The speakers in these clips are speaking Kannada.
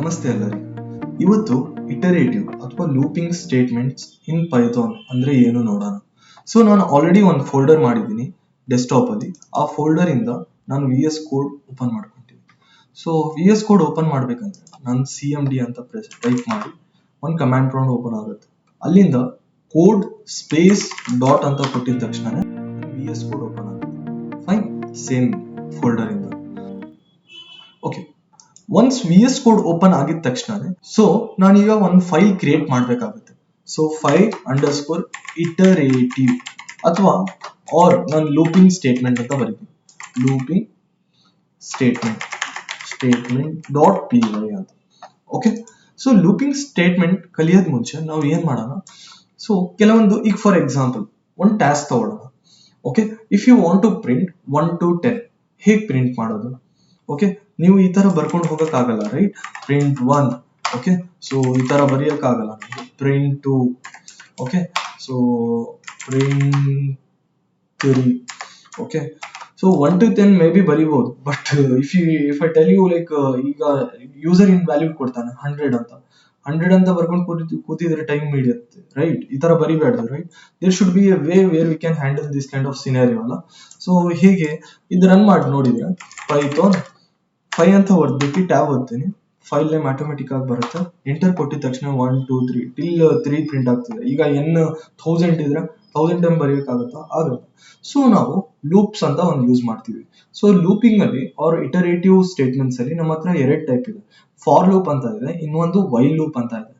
ನಮಸ್ತೆ ಎಲ್ಲರಿಗೂ ಇವತ್ತು ಇಟರೇಟಿವ್ ಅಥವಾ ಲೂಪಿಂಗ್ ಸ್ಟೇಟ್ಮೆಂಟ್ಸ್ ಇನ್ ಪೈಥಾನ್ ಅಂದ್ರೆ ಏನು ನೋಡೋಣ. ಸೊ ನಾನು ಆಲ್ರೆಡಿ ಒಂದು ಫೋಲ್ಡರ್ ಮಾಡಿದ್ದೀನಿ ಡೆಸ್ಕ್ಟಾಪ್ ಅಲ್ಲಿ. ಆ ಫೋಲ್ಡರ್ ಇಂದ ನಾನು V S code open ಮಾಡ್ಕೊಂತೀನಿ. So V S code open ಮಾಡ್ಬೇಕಂದ್ರೆ ನಾನು ಸಿ ಎಂ ಡಿ ಅಂತ ಪ್ರೆಸ್ ಟೈಪ್ ಮಾಡಿ ಒಂದು ಕಮಾಂಡ್ ಪ್ರಾಂಡ್ ಓಪನ್ ಆಗುತ್ತೆ. ಅಲ್ಲಿಂದ ಕೋಡ್ ಸ್ಪೇಸ್ ಡಾಟ್ ಅಂತ ಕೊಟ್ಟಿದ ತಕ್ಷಣ ವಿ ಕೋಡ್ ಓಪನ್ ಆಗುತ್ತೆ. ಫೈನ್ ಸೇಮ್ ಫೋಲ್ಡರ್ ಇಂದ. Once V S code open ಆಗಿದ ತಕ್ಷಣ ಸೊ ನಾನೀಗ ಒಂದು ಫೈಲ್ ಕ್ರಿಯೇಟ್ ಮಾಡಬೇಕಾಗುತ್ತೆ. So file under score iterative ಅಥವಾ ಆರ್ ನಾನು ಲೂಪಿಂಗ್ ಸ್ಟೇಟ್ಮೆಂಟ್ ಅಂತ ಬರೀತೀನಿ. Looping statement statement dot P ಅಂತ. ಓಕೆ ಸೊ ಲೂಪಿಂಗ್ ಸ್ಟೇಟ್ಮೆಂಟ್ ಕಲಿಯೋದ್ ಮುಂಚೆ ನಾವು ಏನ್ ಮಾಡೋಣ? ಸೊ ಕೆಲವೊಂದು, ಈಗ ಫಾರ್ ಎಕ್ಸಾಂಪಲ್ ಒಂದು ಟ್ಯಾಸ್ಕ್ ತಗೊಳ್ಳೋಣ. Okay if you want to print one to ten ಹೇಗೆ ಪ್ರಿಂಟ್ ಮಾಡೋದು? ಓಕೆ ನೀವು ಈ ತರ ಬರ್ಕೊಂಡು ಹೋಗಕ್ಕಾಗಲ್ಲ right print one okay so ಈ ತರ ಬರೆಯಕ್ಕಾಗಲ್ಲ. Print two okay so print three okay so one to ten maybe ಬರಿಬಹುದು but if you if I tell you like ಈಗ ಯೂಸರ್ ಇನ್ ವ್ಯಾಲ್ಯೂ ಕೊಡ್ತಾನೆ ಹಂಡ್ರೆಡ್ ಅಂತ. ಹಂಡ್ರೆಡ್ ಅಂತ ಬರ್ಕೊಂಡು ಕೂತಿ ಕೂತಿದ್ರೆ ಟೈಮ್ ಹಿಡಿಯುತ್ತೆ ರೈಟ್ ಈ ತರ ಬರಿಬೇಡ್ದು right there should be a way where we can handle this kind of scenario ಅಲ್ಲ? ಸೊ ಹೀಗೆ, ಇದು ರನ್ ಮಾಡಿ ನೋಡಿದ್ರೆ ಪೈಥಾನ್ ಫೈ ಅಂತ ಹೊಡೆದ್ಬಿಟ್ಟು ಟ್ಯಾಬ್ ಓದ್ತೀನಿ ಫೈಲ್ ನೇಮ್ ಆಟೋಮೆಟಿಕ್ ಆಗಿ ಬರುತ್ತೆ. ಎಂಟರ್ ಕೊಟ್ಟಿದ ತಕ್ಷಣ one two three till three print ಆಗ್ತದೆ. ಈಗ ಎನ್ ಥೌಸಂಡ್ ಇದ್ರೆ ಥೌಸಂಡ್ ಟೈಮ್ ಬರೆಯೋಕ್ಕಾಗುತ್ತಾ ಆಗುತ್ತೆ. ಸೊ ನಾವು ಲೂಪ್ಸ್ ಅಂತ ಒಂದು ಯೂಸ್ ಮಾಡ್ತೀವಿ. ಸೊ ಲೂಪಿಂಗ್ ಅಲ್ಲಿ ಅವ್ರ ಇಟರೇಟಿವ್ ಸ್ಟೇಟ್ಮೆಂಟ್ಸ್ ಅಲ್ಲಿ ನಮ್ಮ ಹತ್ರ ಎರಡು ಟೈಪ್ ಇದೆ. ಫಾರ್ ಲೂಪ್ ಅಂತ ಇದೆ, ಇನ್ನೊಂದು ವೈ ಲೂಪ್ ಅಂತ ಇದೆ.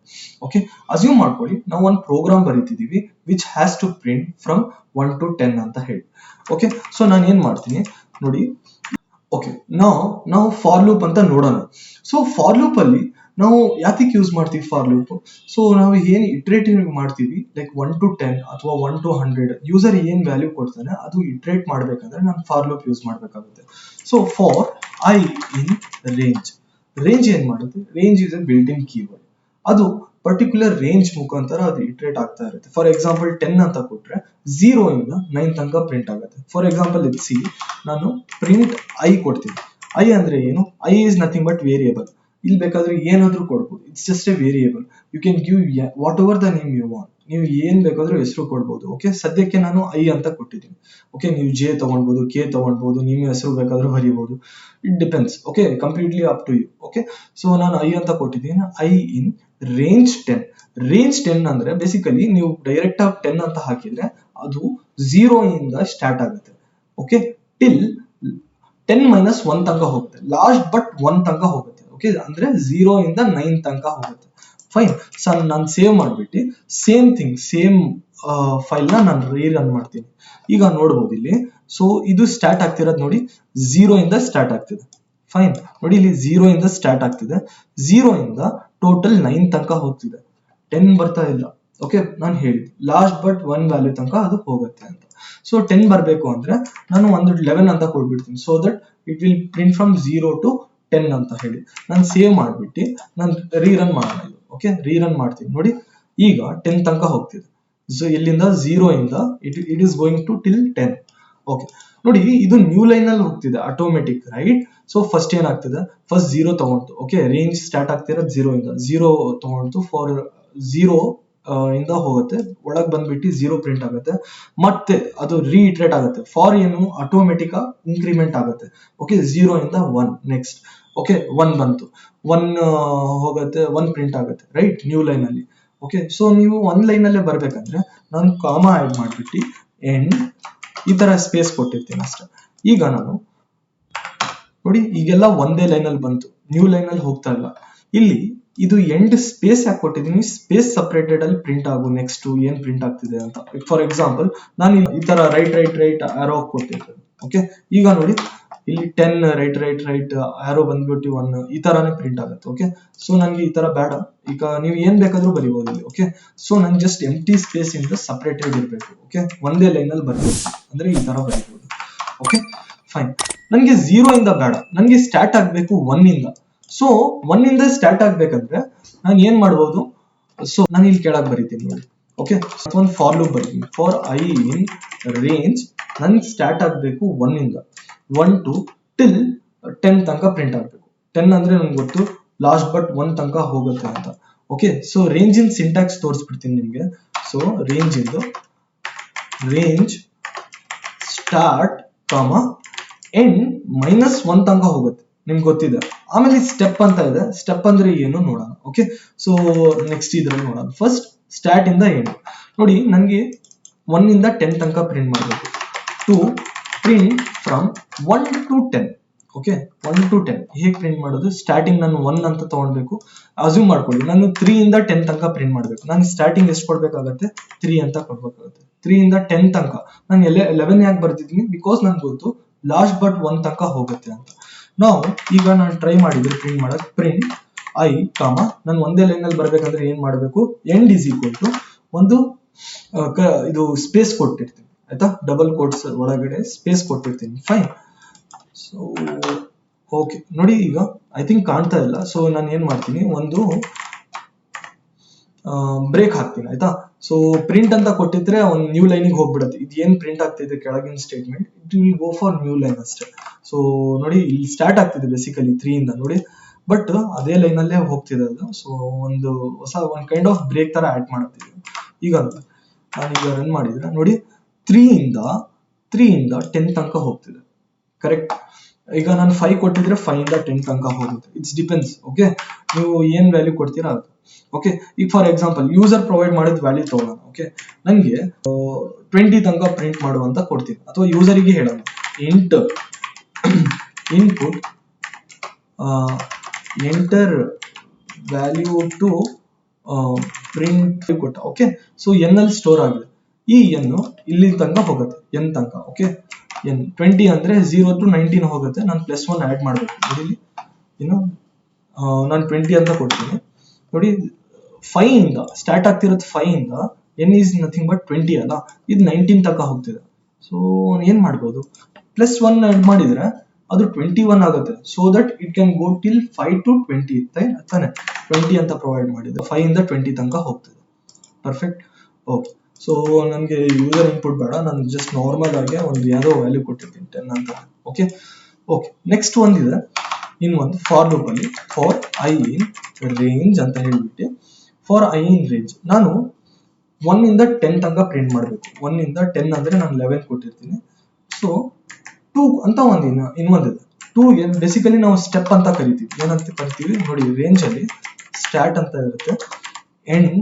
ಓಕೆ ಅಸ್ಯೂಮ್ ಮಾಡ್ಕೊಳ್ಳಿ. ನಾವು ಒಂದು program ಬರೀತಿದೀವಿ which has to print from one to ten ಅಂತ ಹೇಳಿ. ಓಕೆ ಸೊ ನಾನು ಏನ್ ಮಾಡ್ತೀನಿ? ನೋಡಿ ಓಕೆ ನಾವು ನಾವು ಫಾರ್ ಲೂಪ್ ಅಂತ ನೋಡೋಣ. ಸೊ ಫಾರ್ ಲೂಪ್ ಅಲ್ಲಿ ನಾವು ಯಾತಕ್ಕೆ ಯೂಸ್ ಮಾಡ್ತೀವಿ ಫಾರ್ ಲೂಪ್ ಸೊ ನಾವು ಏನು ಇಟ್ರೇಟಿವ್ ಮಾಡ್ತೀವಿ? ಲೈಕ್ ಒನ್ ಟು ಟೆನ್ ಅಥವಾ ಒನ್ ಟು ಹಂಡ್ರೆಡ್ ಯೂಸರ್ ಏನ್ ವ್ಯಾಲ್ಯೂ ಕೊಡ್ತಾನೆ, ಅದು ಇಟ್ರೇಟ್ ಮಾಡ್ಬೇಕಂದ್ರೆ ನಾನು ಫಾರ್ ಲೂಪ್ ಯೂಸ್ ಮಾಡಬೇಕಾಗುತ್ತೆ. So for I in range range ಏನ್ ಮಾಡುತ್ತೆ? Range is a building keyword ಅದು ಪರ್ಟಿಕ್ಯುಲರ್ ರೇಂಜ್ ಮುಖಾಂತರ ಅದು ಇಟ್ರೇಟ್ ಆಗ್ತಾ ಇರುತ್ತೆ. ಫಾರ್ ಎಕ್ಸಾಂಪಲ್ ಟೆನ್ ಅಂತ ಕೊಟ್ರೆ ಝೀರೋ ಇಂದ ನೈನ್ ತನಕ ಪ್ರಿಂಟ್ ಆಗುತ್ತೆ. ಫಾರ್ ಎಕ್ಸಾಂಪಲ್ ಇದು ಸಿ ನಾನು ಪ್ರಿಂಟ್ ಐ ಕೊಡ್ತೀನಿ. ಐ ಅಂದ್ರೆ ಏನು? I is nothing but variable ಇಲ್ಲಿ ಬೇಕಾದ್ರೆ ಏನಾದ್ರೂ ಕೊಡ್ಬೋದು. It's just a variable you can give whatever the name you want ನೀವು ಏನ್ ಬೇಕಾದ್ರೂ ಹೆಸರು ಕೊಡ್ಬೋದು ಓಕೆ ಸದ್ಯಕ್ಕೆ ನಾನು ಐ ಅಂತ ಕೊಟ್ಟಿದ್ದೀನಿ. ಓಕೆ ನೀವು ಜೆ ತಗೊಳ್ಬೋದು ಕೆ ತಗೊಳ್ಬೋದು ನಿಮ್ಮ ಹೆಸರು ಬೇಕಾದ್ರೂ ಬರೀಬಹುದು it depends okay completely up to you okay so ನಾನು ಐ ಅಂತ ಕೊಟ್ಟಿದ್ದೀನಿ. I in range ten range ten ಅಂದ್ರೆ ಬೇಸಿಕಲಿ ನೀವು ಡೈರೆಕ್ಟ್ ಆಗಿ ಟೆನ್ ಅಂತ ಹಾಕಿದ್ರೆ ಅದು ಝೀರೋ ಇಂದ ಸ್ಟಾರ್ಟ್ ಆಗುತ್ತೆ. Okay till ten minus one ತನಕ ಹೋಗುತ್ತೆ. ಲಾಸ್ಟ್ ಬಟ್ ಒನ್ ತನಕ ಹೋಗುತ್ತೆ. ಓಕೆ ಅಂದ್ರೆ ಝೀರೋ ಇಂದ ನೈನ್ ತನಕ ಹೋಗುತ್ತೆ. ಫೈನ್ ಸರ್ ನಾನು ಸೇವ್ ಮಾಡ್ಬಿಟ್ಟು ಸೇಮ್ ಥಿಂಗ್ ಸೇಮ್ ಫೈಲ್ನ ನಾನು ರೀ ರನ್ ಮಾಡ್ತೀನಿ. ಈಗ ನೋಡ್ಬೋದು ಇಲ್ಲಿ. ಸೊ ಇದು ಸ್ಟಾರ್ಟ್ ಆಗ್ತಿರೋದು ನೋಡಿ ಝೀರೋ ಇಂದ ಸ್ಟಾರ್ಟ್ ಆಗ್ತಿದೆ. ಫೈನ್ ನೋಡಿ ಇಲ್ಲಿ ಝೀರೋ ಇಂದ ಸ್ಟಾರ್ಟ್ ಆಗ್ತಿದೆ. ಝೀರೋ ಇಂದ ಟೋಟಲ್ ನೈನ್ ತನಕ ಹೋಗ್ತಿದೆ. ಟೆನ್ ಬರ್ತಾ ಇಲ್ಲ. ಓಕೆ ನಾನು ಹೇಳಿದ್ ಲಾಸ್ಟ್ ಬಟ್ ಒನ್ ವ್ಯಾಲ್ಯೂ ತನಕ ಅದು ಹೋಗುತ್ತೆ ಅಂತ. ಸೊ ಟೆನ್ ಬರಬೇಕು ಅಂದ್ರೆ ನಾನು ಒಂದು ಲೆವೆನ್ ಅಂತ ಕೊಟ್ಬಿಡ್ತೀನಿ. So that it will print from zero to ten ಅಂತ ಹೇಳಿ. ನಾನು ಸೇವ್ ಮಾಡ್ಬಿಟ್ಟು ನಾನು ರೀರನ್ ಮಾಡೋಣ ಓಕೆ ರೀರನ್ ಮಾಡ್ತೀನಿ. ನೋಡಿ, ಈಗ ಟೆನ್ ತನಕ ಹೋಗ್ತಿದೆ. ಸೊ ಇಲ್ಲಿಂದ ಝೀರೋ ಇಂದ it it is going to till ten okay ನೋಡಿ, ಇದು ನ್ಯೂ ಲೈನ್ ಅಲ್ಲಿ ಹೋಗ್ತಿದೆ ಆಟೋಮೆಟಿಕ್ ರೈಟ್ ಸೊ ಫಸ್ಟ್ ಏನಾಗ್ತದೆ ಫಸ್ಟ್ ಝೀರೋ ತಗೊಂತು ಓಕೆ ರೇಂಜ್ ಸ್ಟಾರ್ಟ್ ಆಗ್ತಿರೋದು ಝೀರೋ ಇಂದ. ಝೀರೋ ತಗೊಂಡು ಫಾರ್ ಝೀರೋ ಇಂದ ಹೋಗುತ್ತೆ. ಒಳಗ್ ಬಂದ್ಬಿಟ್ಟು ಝೀರೋ ಪ್ರಿಂಟ್ ಆಗುತ್ತೆ. ಮತ್ತೆ ಅದು ರೀಇಟ್ರೇಟ್ ಆಗುತ್ತೆ. ಫಾರ್ ಏನು? ಆಟೋಮೆಟಿಕ್ ಇನ್ಕ್ರಿಮೆಂಟ್ ಆಗುತ್ತೆ. ಓಕೆ ಝೀರೋ ಇಂದ ಒನ್ ನೆಕ್ಸ್ಟ್ ಓಕೆ ಒನ್ ಬಂತು. ಒನ್ ಹೋಗುತ್ತೆ ಒನ್ ಪ್ರಿಂಟ್ ಆಗುತ್ತೆ. ರೈಟ್ ನ್ಯೂ ಲೈನ್ ಅಲ್ಲಿ. ಓಕೆ ಸೊ ನೀವು ಒನ್ ಲೈನ್ ಅಲ್ಲೇ ಬರ್ಬೇಕಂದ್ರೆ ನಾನು ಕಾಮ ಆಡ್ ಮಾಡ್ಬಿಟ್ಟು ಎಂಡ್ ಈ ತರ ಸ್ಪೇಸ್ ಕೊಟ್ಟಿರ್ತೀನಿ ಅಷ್ಟೇ. ಈಗ ನಾನು ನೋಡಿ, ಈಗೆಲ್ಲ ಒಂದೇ ಲೈನ್ ಅಲ್ಲಿ ಬಂತು. ನ್ಯೂ ಲೈನ್ ಅಲ್ಲಿ ಹೋಗ್ತಾ ಇಲ್ಲ. ಇಲ್ಲಿ ಇದು ಎಂಡ್ ಸ್ಪೇಸ್ ಯಾಕೆ ಕೊಟ್ಟಿದ್ದೀನಿ? ಸ್ಪೇಸ್ ಸಪರೇಟೆಡ್ ಅಲ್ಲಿ ಪ್ರಿಂಟ್ ಆಗು ನೆಕ್ಸ್ಟ್ ಏನ್ ಪ್ರಿಂಟ್ ಆಗ್ತಿದೆ ಅಂತ. ಫಾರ್ ಎಕ್ಸಾಂಪಲ್ ನಾನು ಈ ತರ ರೈಟ್ ರೈಟ್ ರೈಟ್ ಆರೋ ಕೊಟ್ಟಿದ್ದೆ. ಓಕೆ ಈಗ ನೋಡಿ, ಇಲ್ಲಿ ten right right right arrow ಬಂದ್ಬಿಟ್ಟು ಒನ್ ಈ ತರಾನೇ ಪ್ರಿಂಟ್ ಆಗುತ್ತೆ. ಓಕೆ ಸೊ ನನಗೆ ಈ ತರ ಬೇಡ. ಈಗ ನೀವು ಏನ್ ಬೇಕಾದ್ರೂ ಬರಿಬಹುದು ಇಲ್ಲಿ. ಓಕೆ ಸೊ ನನ್ ಜಸ್ಟ್ ಎಂಟಿ ಸ್ಪೇಸ್ ಇಂದ ಸಪರೇಟೆಡ್ ಇರಬೇಕು. ಓಕೆ ಒಂದೇ ಲೈನ್ ಅಲ್ಲಿ ಬರ್ಬೇಕು ಅಂದ್ರೆ ಈ ತರ ಬರಿಬಹುದು ಓಕೆ ಫೈನ್ ನನಗೆ ಝೀರೋ ಇಂದ ಬೇಡ. ನನಗೆ ಸ್ಟಾರ್ಟ್ ಆಗಬೇಕು ಒನ್ ಇಂದ. ಸೊ ಒನ್ ಇಂದ ಸ್ಟಾರ್ಟ್ ಆಗ್ಬೇಕಂದ್ರೆ ನಾನು ಏನ್ ಮಾಡ್ಬೋದು? ಸೊ ನಾನು ಇಲ್ಲಿ ಕೆಳಗೆ ಬರೀತೀನಿ ನೋಡಿ. ಓಕೆ ಒಂದು ಫಾರ್ ಲೂಪ್ ಬರ್ತೀನಿ. ಫಾರ್ ಐ ಇನ್ ರೇಂಜ್ ನನ್ ಸ್ಟಾರ್ಟ್ ಆಗಬೇಕು ಒನ್ ಇಂದ. ಒನ್ ಟು ಟಿಲ್ ಟೆನ್ ತನಕ ಪ್ರಿಂಟ್ ಆಗಬೇಕು. ಟೆನ್ ಅಂದ್ರೆ ನನ್ಗೆ ಗೊತ್ತು ಲಾಸ್ಟ್ ಬಟ್ ಒನ್ ತನಕ ಹೋಗುತ್ತೆ ಅಂತ. Okay so range in syntax ತೋರಿಸ್ಬಿಡ್ತೀನಿ ನಿಮಗೆ. ಸೊ ರೇಂಜ್ ಇಂದು range start comma end minus one ತನಕ ಹೋಗುತ್ತೆ. ನಿಮ್ಗೆ ಗೊತ್ತಿದೆ. ಆಮೇಲೆ ಸ್ಟೆಪ್ ಅಂತ ಇದೆ. ಸ್ಟೆಪ್ ಅಂದ್ರೆ ಏನು ನೋಡೋಣ. ಓಕೆ ಸೊ ನೆಕ್ಸ್ಟ್ ಇದ್ರಲ್ಲಿ ನೋಡೋಣ. ಫಸ್ಟ್ ಸ್ಟಾರ್ಟ್ ಇಂದ ಎಂಡ್ ನೋಡಿ ನನಗೆ ಒನ್ ಇಂದ ಟೆನ್ ತನಕ ಪ್ರಿಂಟ್ ಮಾಡಬೇಕು. To print from one to ten okay one to ten ಹೇಗೆ ಪ್ರಿಂಟ್ ಮಾಡೋದು? ಸ್ಟಾರ್ಟಿಂಗ್ ನಾನು ಒನ್ ಅಂತ ತಗೊಳ್ಬೇಕು ಅಸ್ಯೂಮ್ ಮಾಡ್ಕೊಳ್ಳಿ. ನಾನು ತ್ರೀ ಇಂದ ಟೆನ್ ತನಕ ಪ್ರಿಂಟ್ ಮಾಡಬೇಕು. ನಾನು ಸ್ಟಾರ್ಟಿಂಗ್ ಎಷ್ಟು ಕೊಡ್ಬೇಕಾಗತ್ತೆ? ತ್ರೀ ಅಂತ ಕೊಡ್ಬೇಕಾಗುತ್ತೆ. ತ್ರೀ ಇಂದ ಟೆನ್ ತನಕ. ನಾನು ಎಲೆ ಲೆವೆನ್ ಯಾಕೆ ಬರ್ತಿದ್ದೀನಿ ಬಿಕಾಸ್ ನನ್ಗೆ ಗೊತ್ತು ಲಾಸ್ಟ್ ಬಟ್ ಒನ್ ತನಕ ಹೋಗುತ್ತೆ ಅಂತ. ನಾವು ಈಗ ನಾನು ಟ್ರೈ ಮಾಡಿದ್ರೆ ಪ್ರಿಂಟ್ ಮಾಡಕ್ ಪ್ರಿಂಟ್ ಐ ಕಾಮ ನಾನು ಒಂದೇ ಲೈನ್ ಅಲ್ಲಿ ಬರ್ಬೇಕಂದ್ರೆ ಏನ್ ಮಾಡಬೇಕು? ಎಂಡ್ ಇಸ್ ಈಕ್ವಲ್ ಟು ಒಂದು ಇದು ಸ್ಪೇಸ್ ಕೊಟ್ಟಿರ್ತೀನಿ. ಆಯ್ತಾ? ಡಬಲ್ ಕೋಟ್ಸ್ ಒಳಗಡೆ ಸ್ಪೇಸ್ ಕೊಟ್ಟಿರ್ತೀನಿ. ಫೈನ್ ಸೊ ಓಕೆ ನೋಡಿ ಈಗ ಐ ಥಿಂಕ್ ಕಾಣ್ತಾ ಇಲ್ಲ. ಸೊ ನಾನು ಏನ್ ಮಾಡ್ತೀನಿ? ಒಂದು ಬ್ರೇಕ್ ಹಾಕ್ತೀನಿ, ಆಯ್ತಾ? ಸೊ ಪ್ರಿಂಟ್ ಅಂತ ಕೊಟ್ಟಿದ್ರೆ ಒಂದು ನ್ಯೂ ಲೈನಿಗೆ ಹೋಗ್ಬಿಡುತ್ತೆ. ಇದು ಏನ್ ಪ್ರಿಂಟ್ ಆಗ್ತಿದೆ ಕೆಳಗಿನ statement it will go for new line ಅಷ್ಟೇ. ಸೊ ನೋಡಿ, ಇಲ್ಲಿ ಸ್ಟಾರ್ಟ್ ಆಗ್ತಿದೆ ಬೇಸಿಕಲಿ ತ್ರೀ ಇಂದ, ನೋಡಿ. ಬಟ್ ಅದೇ ಲೈನ್ ಅಲ್ಲೇ ಹೋಗ್ತಿದೆ ಅದು. ಸೊ ಒಂದು ಹೊಸ, ಒಂದ್ ಕೈಂಡ್ ಆಫ್ ಬ್ರೇಕ್ ತರ ಆಡ್ ಮಾಡುತ್ತಿದೆ ಈಗ ನಾನೀಗ ರನ್ ಮಾಡಿದ್ರೆ, ನೋಡಿ ತ್ರೀ ಇಂದ ತ್ರೀ ಇಂದ ಟೆನ್ ತನಕ ಹೋಗ್ತಿದೆ. ಕರೆಕ್ಟ್ ಈಗ ನಾನು ಫೈವ್ ಕೊಟ್ಟಿದ್ರೆ ಫೈವ್ ಇಂದ ಟೆನ್ ತನಕ ಹೋಗುತ್ತೆ. ಇಟ್ಸ್ ಡಿಪೆಂಡ್ಸ್ ಓಕೆ ನೀವು ಏನ್ ವ್ಯಾಲ್ಯೂ ಕೊಡ್ತೀರಾ ಅದು. ಓಕೆ ಈಗ ಫಾರ್ ಎಕ್ಸಾಂಪಲ್ ಯೂಸರ್ ಪ್ರೊವೈಡ್ ಮಾಡಿದ ವ್ಯಾಲ್ಯೂ ತಗೊಳ್ಳೋಣ ಓಕೆ ನನಗೆ ಟ್ವೆಂಟಿ ತನಕ ಪ್ರಿಂಟ್ ಮಾಡುವಂತ ಕೊಡ್ತೀನಿ. ಅಥವಾ ಯೂಸರಿಗೆ ಹೇಳೋಣ. Int input enter value to print ಕೊಟ್ಟ ಓಕೆ ಸೊ ಎನ್ ಅಲ್ಲಿ ಸ್ಟೋರ್ ಆಗಿದೆ. ಈ ಎನ್ ಇಲ್ಲಿ ತನಕ ಹೋಗುತ್ತೆ. ಎನ್ ತನಕ ಓಕೆ ಎನ್ ಟ್ವೆಂಟಿ ಅಂದ್ರೆ ಝೀರೋ ಟು ನೈನ್ಟೀನ್ ಹೋಗುತ್ತೆ. ನಾನು ಪ್ಲಸ್ ಒನ್ ಆಡ್ ಮಾಡಬೇಕು. ಇಲ್ಲಿ ಇನ್ನು ನಾನು ಟ್ವೆಂಟಿ ಅಂತ ಕೊಡ್ತೀನಿ. ನೋಡಿ ಇಂದ ಸ್ಟಾರ್ಟ್ ಆಗ್ತಿರೋದು ಫೈವ್ ಇಂದ n is nothing but twenty ಅಲ್ಲ? ಇದು ನೈನ್ಟೀನ್ ತನಕ ಹೋಗ್ತಿದೆ. ಸೊ ಏನ್ ಮಾಡ್ಬೋದು? ಪ್ಲಸ್ ಒನ್ ಮಾಡಿದರೆ ಮಾಡಿದ್ರೆ, ಅದು ಟ್ವೆಂಟಿ ಒನ್ ಆಗುತ್ತೆ so that it can go till five to twenty ತಾನೆ ಟ್ವೆಂಟಿ ಅಂತ ಪ್ರೊವೈಡ್ ಮಾಡಿದ್ದು. ಫೈವ್ ಇಂದ ಟ್ವೆಂಟಿ ತನಕ ಹೋಗ್ತಿದೆ. ಪರ್ಫೆಕ್ಟ್ ಓಕೆ ಸೊ ನನಗೆ ಯೂಸರ್ ಇನ್ಪುಟ್ ಬೇಡ. ನಾನು ಜಸ್ಟ್ ನಾರ್ಮಲ್ ಆಗಿ ಒಂದು ಯಾವುದೋ ವ್ಯಾಲ್ಯೂ ಕೊಟ್ಟಿರ್ತೀನಿ ಟೆನ್ ಅಂತ. ಓಕೆ ಓಕೆ ನೆಕ್ಸ್ಟ್ ಒಂದಿದೆ. ಇನ್ನೊಂದು ಫಾರ್ ಲೂಪ್ ಅಲ್ಲಿ ಫಾರ್ ಐ ಇನ್ ರೇಂಜ್ ಅಂತ ಹೇಳ್ಬಿಟ್ಟು ಫಾರ್ ಐ ಇನ್ ರೇಂಜ್. ನಾನು ಒನ್ ಇಂದ ಟೆನ್ ತನಕ ಪ್ರಿಂಟ್ ಮಾಡಬೇಕು. ಒನ್ ಇಂದ ಟೆನ್ ಅಂದ್ರೆ ನಾನು ಲೆವೆನ್ ಕೊಟ್ಟಿರ್ತೀನಿ. ಸೊ ಟೂ ಅಂತ ಒಂದು ಇನ್ನು ಇನ್ನೊಂದಿದೆ ಟೂ ಬೇಸಿಕಲಿ ನಾವು ಸ್ಟೆಪ್ ಅಂತ ಕರಿತೀವಿ. ಏನಂತ ಕರಿತೀವಿ? ನೋಡಿ ರೇಂಜ್ ಅಲ್ಲಿ ಸ್ಟಾರ್ಟ್ ಅಂತ ಇರುತ್ತೆ. ಎಂಡ್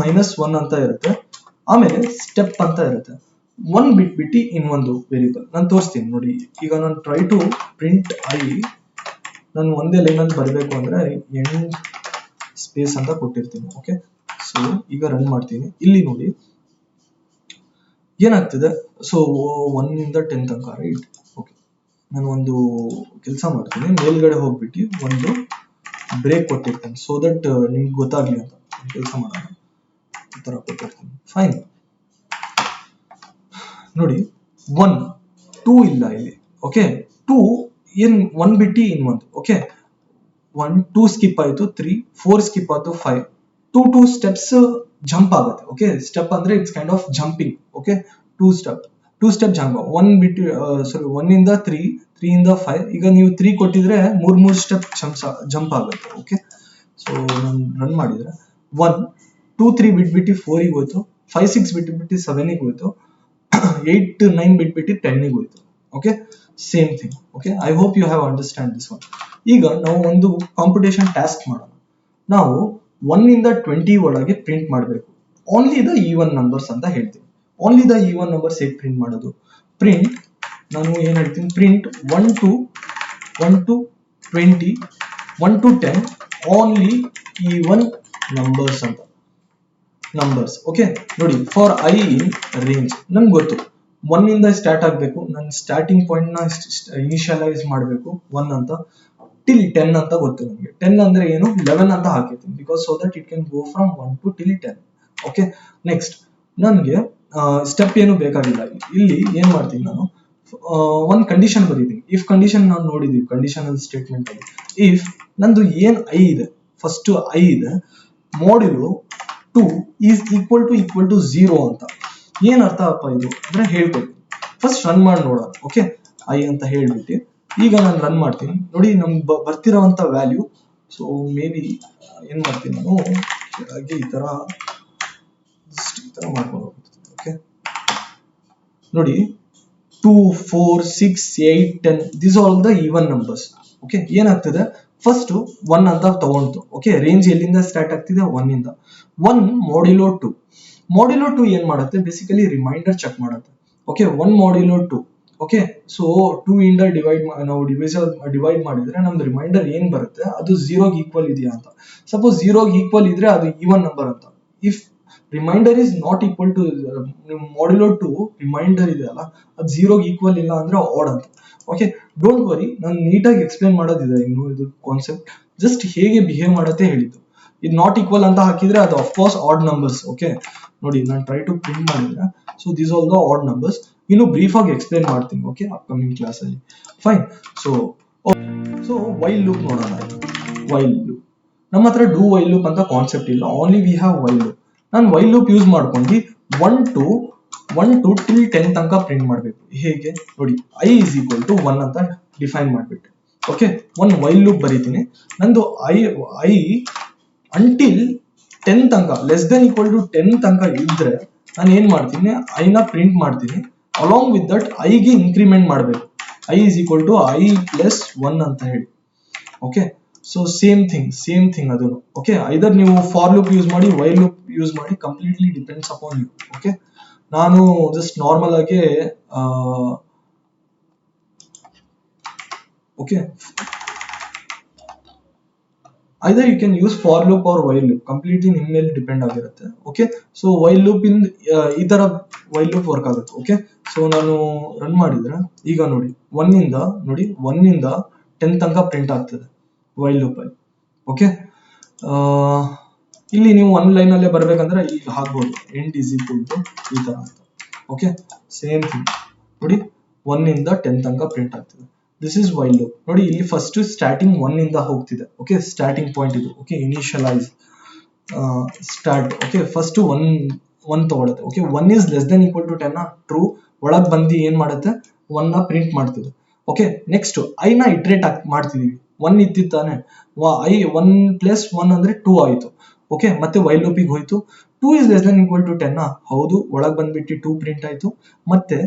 ಮೈನಸ್ ಒನ್ ಅಂತ ಇರುತ್ತೆ. ಆಮೇಲೆ ಸ್ಟೆಪ್ ಅಂತ ಇರುತ್ತೆ. ಒನ್ ಬಿಟ್ಬಿಟ್ಟು ಇನ್ನೊಂದು ವೇರಿಯಬಲ್ ನಾನು ತೋರಿಸ್ತೀನಿ. ನೋಡಿ, ಈಗ ನಾನು ಟ್ರೈ ಟು ಪ್ರಿಂಟ್ ಐ ನಾನು ಒಂದೇ ಲೈನಲ್ಲಿ ಬರಬೇಕು ಅಂದ್ರೆ ಎಂಡ್ ಸ್ಪೇಸ್ ಅಂತ ಕೊಟ್ಟಿರ್ತೀನಿ ಓಕೆ ಸೊ ಈಗ ರನ್ ಮಾಡ್ತೀನಿ. ಇಲ್ಲಿ ನೋಡಿ, ಏನಾಗ್ತಿದೆ? ಸೊ ಒನ್ ಇಂದ ಟೆನ್ ತನಕ ರೈಟ್ ಓಕೆ ನಾನು ಒಂದು ಕೆಲಸ ಮಾಡ್ತೀನಿ. ಮೇಲ್ಗಡೆ ಹೋಗ್ಬಿಟ್ಟು ಒಂದು ಬ್ರೇಕ್ ಕೊಟ್ಟಿರ್ತೇನೆ. ಸೊ ದಟ್ ನಿಮ್ಗೆ ಗೊತ್ತಾಗ್ಲಿ ಅಂತ ಕೆಲಸ ಮಾಡೋಣ. ಈ ಥರ ಕೊಟ್ಟಿರ್ತೀನಿ. ಫೈನ್ ನೋಡಿ ಒನ್ ಟೂ ಇಲ್ಲ ಇಲ್ಲಿ ಓಕೆ ಟೂ ಏನ್ ಒನ್ ಬಿಟ್ಟು ಒಂದು ಓಕೆ ಒನ್ ಟೂ ಸ್ಕಿಪ್ ಆಯ್ತು ತ್ರೀ ಫೋರ್ ಸ್ಕಿಪ್ ಆಯ್ತು five two two steps jump ಆಗುತ್ತೆ ಓಕೆ ಸ್ಟೆಪ್ ಅಂದ್ರೆ it's kind of jumping okay two step two step jump one ಬಿಟ್ಟು ಸಾರಿ ಒನ್ ಇಂದ ತ್ರೀ ತ್ರೀ ಇಂದ ಫೈವ್ ಈಗ ನೀವು ತ್ರೀ ಕೊಟ್ಟಿದ್ರೆ ಮೂರ್ ಮೂರ್ ಸ್ಟೆಪ್ ಜಂಪ್ ಜಂಪ್ ಆಗುತ್ತೆ ಓಕೆ ಸೊ ನಾನು ರನ್ ಮಾಡಿದ್ರೆ. ಒನ್ ಟೂ ತ್ರೀ ಬಿಟ್ಬಿಟ್ಟು ಫೋರಿಗೆ ಹೋಯ್ತು. ಫೈವ್ ಸಿಕ್ಸ್ ಬಿಟ್ಬಿಟ್ಟು ಸೆವೆನಿಗೆ ಹೋಯ್ತು. ಏಟ್ ನೈನ್ ಬಿಟ್ಬಿಟ್ಟು ಟೆನ್ನಿಗೆ ಹೋಯ್ತು okay same thing okay I hope you have understand this one ಈಗ ನಾವು ಒಂದು ಕಾಂಪಿಟೇಷನ್ ಟಾಸ್ಕ್ ಮಾಡೋಣ. ನಾವು ಒನ್ ಇಂದ ಟ್ವೆಂಟಿ ಒಳಗೆ ಪ್ರಿಂಟ್ ಮಾಡಬೇಕು. ಓನ್ಲಿ ದ ಈವನ್ ನಂಬರ್ಸ್ ಅಂತ ಹೇಳ್ತೀನಿ. ಓನ್ಲಿ ದ ಈವನ್ ನಂಬರ್ಸ್ ಹೇಗೆ ಪ್ರಿಂಟ್ ಮಾಡೋದು? ಪ್ರಿಂಟ್ ನಾನು ಏನ್ ಹೇಳ್ತೀನಿ? Print one to one to twenty one to ten only one numbers ಅಂತ. ನಂಬರ್ಸ್ ಓಕೆ ನೋಡಿ ಫಾರ್ ಐ ಇನ್ ರೇಂಜ್ ನನ್ಗೆ ಗೊತ್ತು. ಒನ್ ಇಂದ ಸ್ಟಾರ್ಟ್ ಆಗಬೇಕು. ನನ್ನ ಸ್ಟಾರ್ಟಿಂಗ್ ಪಾಯಿಂಟ್ನ ಇನಿಷಿಯಲೈಸ್ ಮಾಡಬೇಕು. ಒನ್ ಅಂತ. ಟಿಲ್ ಟೆನ್ ಅಂತ ಗೊತ್ತು ನನಗೆ ಟೆನ್ ಅಂದ್ರೆ ಏನು? ಲೆವೆನ್ ಅಂತ ಹಾಕಿರ್ತೀನಿ. Because so that it can go from one to till ten okay next ನನಗೆ ಸ್ಟೆಪ್ ಏನು ಬೇಕಾಗಿಲ್ಲ. ಇಲ್ಲಿ ಏನ್ ಮಾಡ್ತೀನಿ ನಾನು? ಒಂದು ಕಂಡೀಷನ್ ಬರೀತೀನಿ. ಇಫ್ ಕಂಡೀಷನ್ ನಾವು ನೋಡಿದೀವಿ ಕಂಡೀಷನಲ್ ಸ್ಟೇಟ್ಮೆಂಟ್ ಅಲ್ಲಿ. ಇಫ್ ನಂದು ಏನ್ ಐ ಇದೆ? ಫಸ್ಟ್ ಐ ಇದೆ. Modulo two is equal to equal to zero ಅಂತ. ಏನ್ ಅರ್ಥ ಅಪ್ಪ ಇದು? ಅಂದ್ರೆ ಹೇಳ್ಬೇಕು. ಫಸ್ಟ್ ರನ್ ಮಾಡಿ ನೋಡೋಣ ಓಕೆ ಐ ಅಂತ ಹೇಳ್ಬಿಟ್ಟು. ಈಗ ನಾನು ರನ್ ಮಾಡ್ತೀನಿ. ನೋಡಿ ನಮ್ಗೆ ಬರ್ತಿರೋವಂಥ ವ್ಯಾಲ್ಯೂ ಸೊ ಮೇ ಬಿ ಏನ್ ಮಾಡ್ತೀನಿ ನಾನು? ಕೆಳಗೆ ಈ ತರ ಈ ತರ ಮಾಡ್ಕೊಂಡು ಓಕೆ ನೋಡಿ two four six eight ten this all the even numbers okay ಏನಾಗ್ತದೆ? ಫಸ್ಟ್ ಒನ್ ಅಂತ ತಗೊಂತು ಓಕೆ ರೇಂಜ್ ಎಲ್ಲಿಂದ ಸ್ಟಾರ್ಟ್ ಆಗ್ತಿದೆ? ಒನ್ ಇಂದ. One modulo two modulo two ಏನ್ ಮಾಡುತ್ತೆ? ಬೇಸಿಕಲಿ ರಿಮೈಂಡರ್ ಚೆಕ್ ಮಾಡುತ್ತೆ. Okay one modulo two okay so two ಇಂದ ಡಿವೈಡ್ ನಾವು ಡಿವೈಸ್ ಡಿವೈಡ್ ಮಾಡಿದ್ರೆ ನಮ್ದು ರಿಮೈಂಡರ್ ಏನ್ ಬರುತ್ತೆ? ಅದು ಝೀರೋಗೆ ಈಕ್ವಲ್ ಇದೆಯಾ ಅಂತ. ಸಪೋಸ್ ಝೀರೋಗೆ ಈಕ್ವಲ್ ಇದ್ರೆ ಅದು ಈವನ್ ನಂಬರ್ ಅಂತ. If reminder is not equal to modulo two reminder ಇದೆ ಅಲ್ಲ, ಅದು ಝೀರೋಗೆ ಈಕ್ವಲ್ ಇಲ್ಲ ಅಂದ್ರೆ ಆಡ್ ಅಂತ. ಓಕೆ ಡೋಂಟ್ ವರಿ ನಾನು ನೀಟಾಗಿ ಎಕ್ಸ್ಪ್ಲೇನ್ ಮಾಡೋದಿದೆ ಇನ್ನು ಇದು ಕಾನ್ಸೆಪ್ಟ್ ಜಸ್ಟ್ ಹೇಗೆ ಬಿಹೇವ್ ಮಾಡುತ್ತೆ ಹೇಳಿದ್ದು. ಇದು ನಾಟ್ ಈಕ್ವಲ್ ಅಂತ ಹಾಕಿದ್ರೆ ಅದು ಅಫ್ಕೋರ್ಸ್ ಆಡ್ ನಂಬರ್ಸ್ ಓಕೆ ನೋಡಿ, ನಾನು ಟ್ರೈ ಟು ಪ್ರಿಂಟ್ ಮಾಡಿದ್ರೆ so these all the odd numbers ಇನ್ನು ಬ್ರೀಫ್ ಆಗಿ ಎಕ್ಸ್ಪ್ಲೈನ್ ಮಾಡ್ತೀನಿ ಓಕೆ ಅಪ್ಕಮಿಂಗ್ ಕ್ಲಾಸ್ ಅಲ್ಲಿ. Fine so so while look ನೋಡೋಣ ವೈಲ್ ಲುಕ್ ನಮ್ಮ ಹತ್ರ ಡೂ ವೈಲ್ ಲುಕ್ ಅಂತ ಕಾನ್ಸೆಪ್ಟ್ ಇಲ್ಲ. Only we have while loop ನಾನು ವೈಲ್ ಲುಕ್ ಯೂಸ್ ಮಾಡ್ಕೊಂಡು one to one to till ten ತನಕ ಪ್ರಿಂಟ್ ಮಾಡಬೇಕು. ಹೇಗೆ? ನೋಡಿ I is equal to one ಅಂತ ಡಿಫೈನ್ ಮಾಡಿಬಿಟ್ಟೆ. ಓಕೆ ಒನ್ ವೈಲ್ ಲುಕ್ ಬರೀತೀನಿ. ನಂದು ಐ ಐ ಅಂಟಿಲ್ ಟೆನ್ ತನಕ less than equal to ten ತನಕ ಇದ್ರೆ ನಾನು ಏನ್ ಮಾಡ್ತೀನಿ ಐನ ಪ್ರಿಂಟ್ ಮಾಡ್ತೀನಿ. ಅಲಾಂಗ್ ವಿತ್ ದಟ್ ಐಗೆ ಇನ್ಕ್ರಿಮೆಂಟ್ ಮಾಡಬೇಕು. I is equal to I plus one ಅಂತ ಹೇಳಿ. Okay so same thing same thing ಅದನ್ನು. ಓಕೆ ಐದರ್ ನೀವು ಫಾರ್ ಲುಕ್ ಯೂಸ್ ಮಾಡಿ ವೈ ಲುಕ್ ಯೂಸ್ ಮಾಡಿ completely depends upon you okay ನಾನು ಜಸ್ಟ್ ನಾರ್ಮಲ್ ಆಗಿ okay either you can use for loop or while loop completely ನಿಮ್ಮ ಮೇಲೆ ಡಿಪೆಂಡ್ ಆಗಿರುತ್ತೆ ಓಕೆ ಸೊ ವೈಲ್ ಲೂಪ್ ಇನ್ ಈ ತರ ವೈಲ್ ಲೂಪ್ ವರ್ಕ್ ಆಗುತ್ತೆ. ಓಕೆ ಸೊ ನಾನು ರನ್ ಮಾಡಿದ್ರೆ, ಈಗ ನೋಡಿ ಒನ್ ಇಂದ ನೋಡಿ ಒನ್ ಇಂದ ಟೆನ್ ತನಕ ಪ್ರಿಂಟ್ ಆಗ್ತದೆ ವೈಲ್ ಲೂಪ್ ಅಲ್ಲಿ. ಓಕೆ ಇಲ್ಲಿ ನೀವು ಒನ್ ಲೈನ್ ಅಲ್ಲೇ ಬರ್ಬೇಕಂದ್ರೆ ಈಗ ಹಾಕ್ಬೋದು. ಎಂಡ್ ಇಸ್ ಈಕ್ವಲ್ ಈ ತರ ಅಂತ. ಓಕೆ ಸೇಮ್ ಥಿಂಗ್ ನೋಡಿ ಇಂದ ಟೆನ್ ತನಕ ಪ್ರಿಂಟ್ ಆಗ್ತದೆ. ದಿಸ್ ಇಸ್ ವೈಲ್ ಲೂಪ್ ನೋಡಿ, ಇಲ್ಲಿ ಫಸ್ಟ್ ಸ್ಟಾರ್ಟಿಂಗ್ ಒನ್ ಇಂದ ಹೋಗ್ತಿದೆ. ಓಕೆ ಸ್ಟಾರ್ಟಿಂಗ್ ಪಾಯಿಂಟ್ ಇದು. Okay initialise start okay first one one ತಗೊಳುತ್ತೆ. Okay one is less than equal to ten true ಒಳಗೆ ಬಂದು ಏನ್ ಮಾಡುತ್ತೆ? ಒನ್ನ ಪ್ರಿಂಟ್ ಮಾಡ್ತಿದೆ. ಓಕೆ ನೆಕ್ಸ್ಟ್ ಐನ ಇಟ್ರೇಟ್ ಮಾಡ್ತಿದೀವಿ. ಒನ್ ಇತ್ತಿತ್ತಾನೆ ಐ ಒನ್ ಪ್ಲಸ್ ಒನ್ ಅಂದ್ರೆ ಟೂ ಆಯ್ತು. ಓಕೆ ಮತ್ತೆ ವೈಲ್ ಲೂಪಿಗೆ ಹೋಯ್ತು. Two is less than equal to ten ಹೌದು, ಒಳಗೆ ಬಂದ್ಬಿಟ್ಟು ಟೂ ಪ್ರಿಂಟ್ ಆಯ್ತು. ಮತ್ತೆ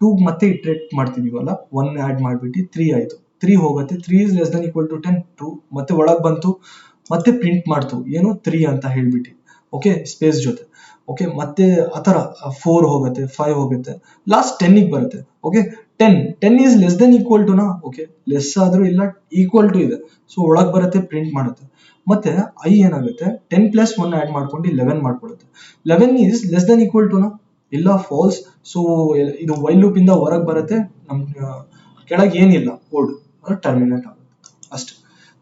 ಟೂ ಮತ್ತೆ ಇಟ್ರೇಟ್ ಮಾಡ್ತಿದೀವಲ್ಲ? ಒನ್ ಆಡ್ ಮಾಡ್ಬಿಟ್ಟು ತ್ರೀ ಆಯ್ತು. ತ್ರೀ ಹೋಗುತ್ತೆ. Three is less than equal to ten two ಮತ್ತೆ ಒಳಗ್ ಬಂತು. ಮತ್ತೆ ಪ್ರಿಂಟ್ ಮಾಡ್ತು. ಏನು? ತ್ರೀ ಅಂತ ಹೇಳ್ಬಿಟ್ಟು. ಓಕೆ ಸ್ಪೇಸ್ ಜೊತೆ. ಓಕೆ ಮತ್ತೆ ಆತರ ಫೋರ್ ಹೋಗುತ್ತೆ ಫೈವ್ ಹೋಗುತ್ತೆ. ಲಾಸ್ಟ್ ಟೆನ್ನಿಗೆ ಬರುತ್ತೆ. Okay ten ten is less than equal to ನಾ? ಓಕೆ ಲೆಸ್ ಆದ್ರೂ ಇಲ್ಲ ಈಕ್ವಲ್ ಟು ಇದೆ. ಸೊ ಒಳಗ್ ಬರುತ್ತೆ ಪ್ರಿಂಟ್ ಮಾಡುತ್ತೆ. ಮತ್ತೆ ಐ ಏನಾಗುತ್ತೆ? ಟೆನ್ ಪ್ಲಸ್ ಒನ್ ಆಡ್ ಮಾಡ್ಕೊಂಡು eleven ಮಾಡ್ಕೊಡುತ್ತೆ eleven is less than equal to ನಾ? ಇಲ್ಲ ಫಾಲ್ಸ್ ಸೊ ಇದು ವೈಲ್ ಲೂಪ್ ಇಂದ ಹೊರಗೆ ಬರುತ್ತೆ, ನಮ್ ಕೆಳಗೆ ಏನಿಲ್ಲ ಕೋಡ್ ಟರ್ಮಿನೇಟ್ ಆಗುತ್ತೆ. ಅಷ್ಟೇ.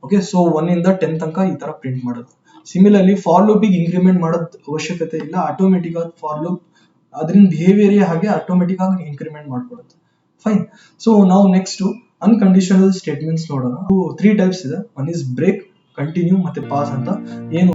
ಓಕೆ ಸೊ ಒನ್ ಇಂದ ಟೆನ್ ತನಕ ಈ ತರ ಪ್ರಿಂಟ್ ಮಾಡೋದು. ಸಿಮಿಲರ್ಲಿ ಫಾರ್ ಲೂಪಿಗೆ ಇನ್ಕ್ರಿಮೆಂಟ್ ಮಾಡೋದ್ ಅವಶ್ಯಕತೆ ಇಲ್ಲ. ಆಟೋಮೆಟಿಕ್ ಆಗಿ ಫಾರ್ ಲೂಪ್ ಅದರಿಂದ ಬಿಹೇವಿಯರ್ ಹಾಗೆ ಆಟೋಮೆಟಿಕ್ ಆಗಿ ಇನ್ಕ್ರಿಮೆಂಟ್ ಮಾಡ್ಕೊಡುತ್ತೆ ಫೈನ್ ಸೊ ನಾವು ನೆಕ್ಸ್ಟ್ ಅನ್ಕಂಡೀಷನಲ್ ಸ್ಟೇಟ್ಮೆಂಟ್ಸ್ ನೋಡೋಣ. ತ್ರೀ ಟೈಪ್ಸ್ ಇದೆ. ಒನ್ ಇಸ್ ಬ್ರೇಕ್ ಕಂಟಿನ್ಯೂ ಮತ್ತೆ ಪಾಸ್ ಅಂತ. ಏನು